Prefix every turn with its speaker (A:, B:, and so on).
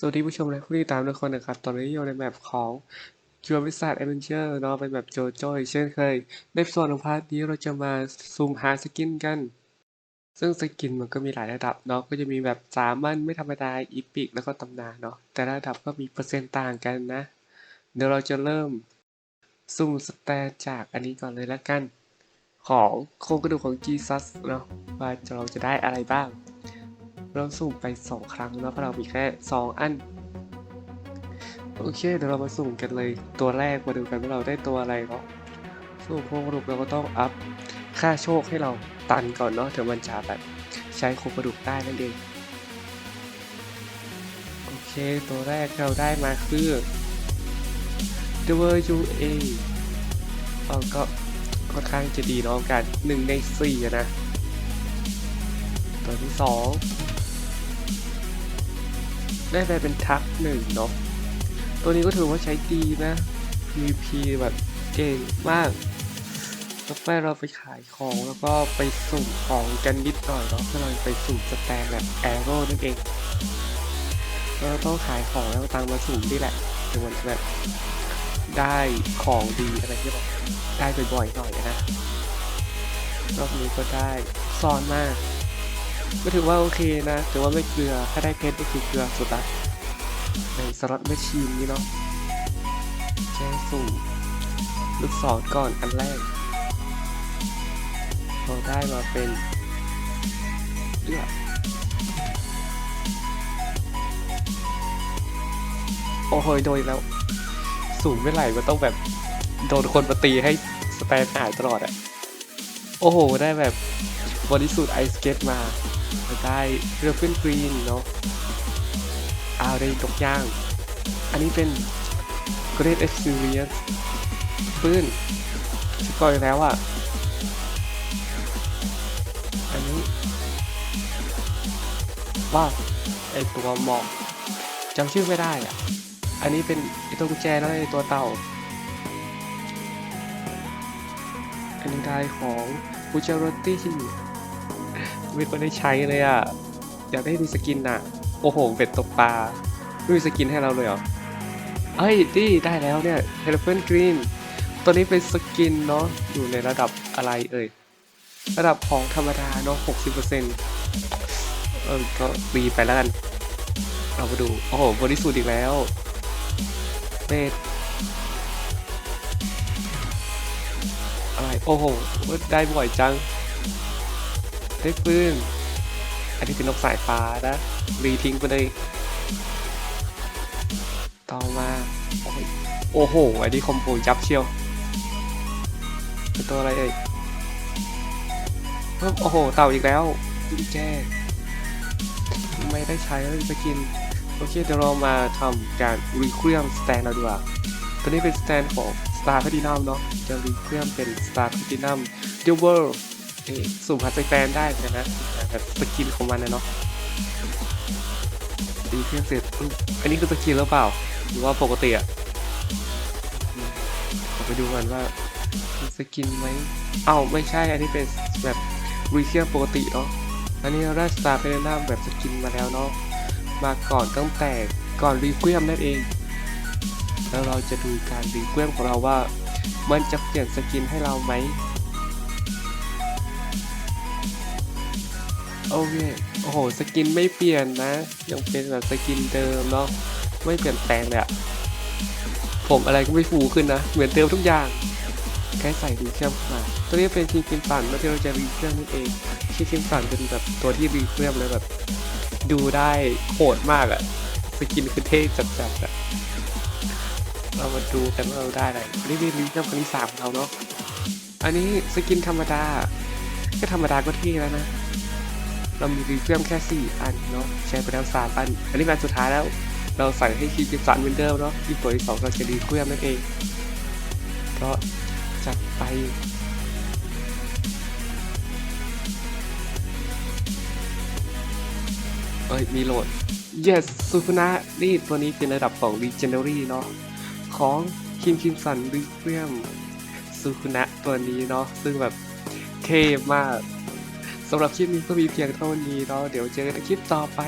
A: สวัสดีผู้ชมและผู้ติดตามทุกคนนะครับ ตอนนี้อยู่ในแมปของจูวิสัทแอเวนเจอร์เนาะเป็นแบบโจโจ้เช่นเคย ในส่วนของพาร์ทนี้เราจะมาซูมหาสกินกัน ซึ่งสกินมันก็มีหลายระดับเนาะ ก็จะมีแบบสามัญไม่ธรรมดา อีพิก แล้วก็ตำนานเนาะ แต่ระดับก็มีเปอร์เซ็นต์ต่างกันนะ เดี๋ยวเราจะเริ่มซูมสแตนจากอันนี้ก่อนเลยละกัน ของโครงกระดูกของจีซัสเนาะ ว่าเราจะได้อะไรบ้าง เราสุ่มไปสองครั้งแล้วเพราะเรามีแค่สองอัน โอเค เดี๋ยวเรามาสุ่มกันเลยตัวแรกมาดูกันว่าเราได้ตัวอะไรเนาะสุ่มโครงกระดูกเราก็ต้องอัพค่าโชคให้เราตันก่อนเนาะถึงมันจะแบบใช้โครงกระดูกได้นั่นเองโอเคตัวแรกเราได้มาคือ The w o r UA เออก็ค่อนข้างจะดีเนาะกันหนึ่งในสี่นะตัวที่สอง ได้ไปเป็นทักหนึ่งเนาะ ตัวนี้ก็ถือว่าใช้ดีนะ PVP แบบเก่งมากต่อไปเราไปขายของแล้วก็ไปสุ่มของกันนิดหน่อยเนาะเพื่อเราไปสุ่มสแตนแบบแอโร่นั่นเองเราต้องขายของแล้วเอาตังมาสุ่มนี่แหละถึงมันแบบได้ของดีอะไรที่แบบได้บ่อยๆหน่อยนะรอบนี้ก็ได้ซ่อนมาก ก็ถือว่าโอเคนะถือว่าไม่เกลือ ถ้าได้เพชรก็คือเกลือสุดละในสล็อตแมชชีนนี้เนาะแค่สุ่มลูกศรก่อนอันแรกเราได้มาเป็นเลือดโอ้โหโดนแล้วสูงไม่ไหลมันต้องแบบโดนคนมาตีให้สแตนหายตลอดอะโอ้โห ได้แบบบริสุทธิ์ไอสเก็ตมา ได้เรือเพื่อนกรีนเนาะอาเรนตกย่าง อันนี้เป็น Great Experience ปืนสกอยแล้วอะ่ะ อันนี้ว้าวไอตัวหมอกจำชื่อไม่ได้อะ อันนี้เป็นไอตัวกุญแจแล้วไอตัวเต่า อันนี้ได้ของบูจารตี้ ไม่ก็ได้ใช้เลยอะ อยากได้มีสกินอะ โอ้โหเป็ดตกปลาไม่มีสกินให้เราเลยเหรอ เอ้ยดีได้แล้วเนี่ยเฮลเฟนกรีนตัวนี้เป็นสกินเนาะ อยู่ในระดับอะไรเอ่ย ระดับของธรรมดาเนาะ60%เออก็ดีไปแล้วกัน เรามาดู โอ้โหบริสุทธิ์อีกแล้วเป็ดอะไร โอ้โห ได้บ่อยจัง ได้ปืน อันนี้เป็นนกสายฟ้านะรีทิ้งไปเลย ต่อมา โอ้โห อันนี้คอมโบยับเชียวเป็นตัวอะไรเอ่ยโอ้โห เต่าอีกแล้วกุญแจไม่ได้ใช้แล้วจะกิน โอเค เดี๋ยวเรามาทำการรีเครื่องสแตนเราดีกว่าตัวนี้เป็นสแตนของ Star Platinum เนาะจะรีเครื่องเป็น Star Platinum The World สุ่มหาสแตนได้เหมือนกันนะแบบสกินของมันนะเนาะรีเครื่องเสร็จอันนี้คือสกินหรือเปล่า หรือว่าปกติอะอืมไปดูกันว่าสกินไหมเอ้าไม่ใช่อันนี้เป็นแบบรีเครื่องปกติเนาะอันนี้เราได้ Star Platinum แบบสกินมาแล้วเนาะมาก่อนตั้งแต่ก่อนรีเควมนั่นเอง แล้วเราจะดูการรีเควมของเราว่า มันจะเปลี่ยนสกินให้เราไหม โอเค โอ้โห สกินไม่เปลี่ยนนะ ยังเป็นแบบสกินเดิมเนาะ ไม่เปลี่ยนแปลงเลยอะผมอะไรก็ไม่ฟูขึ้นนะ เหมือนเดิมทุกอย่างแค่ใส่รีเครื่องเข้ามาตัวนี้เป็นทีมคิมสันแล้วที่เราจะรีเครื่องนั่นเองที่คิมสันเป็นแบบตัวที่รีเครื่องแล้วแบบดูได้โหดมากอะสกินคือเท่จัดๆอะเรามาดูกันว่าเราได้อะไรนนี้เป็นรีเครื่องคนที่สามของเราเนาะ อันนี้สกินธรรมดาก็ธรรมดาก็เท่แล้วนะ เรามีรีเฟรมแค่ 4 อันเนาะใช้ไปแล้ว 3 อัน อันนี้มันสุดท้ายแล้ว เราใส่ให้คีย์สันเหมือนเดิมเนาะที่ตัวที่สองเราจะรีเฟรมนั่นเองก็จัดไปเอ้ย มีโหลด yes ซูฟุนะนี่ตัวนี้เป็นระดับของ Legendary เนาะของคิมคิมสันรีเฟรมซูฟุนะตัวนี้เนาะซึ่งแบบเท่มาก สำหรับคลิปนี้ก็มีเพียงเท่านี้เนาะเดี๋ยวเจอกันในคลิปต่อไป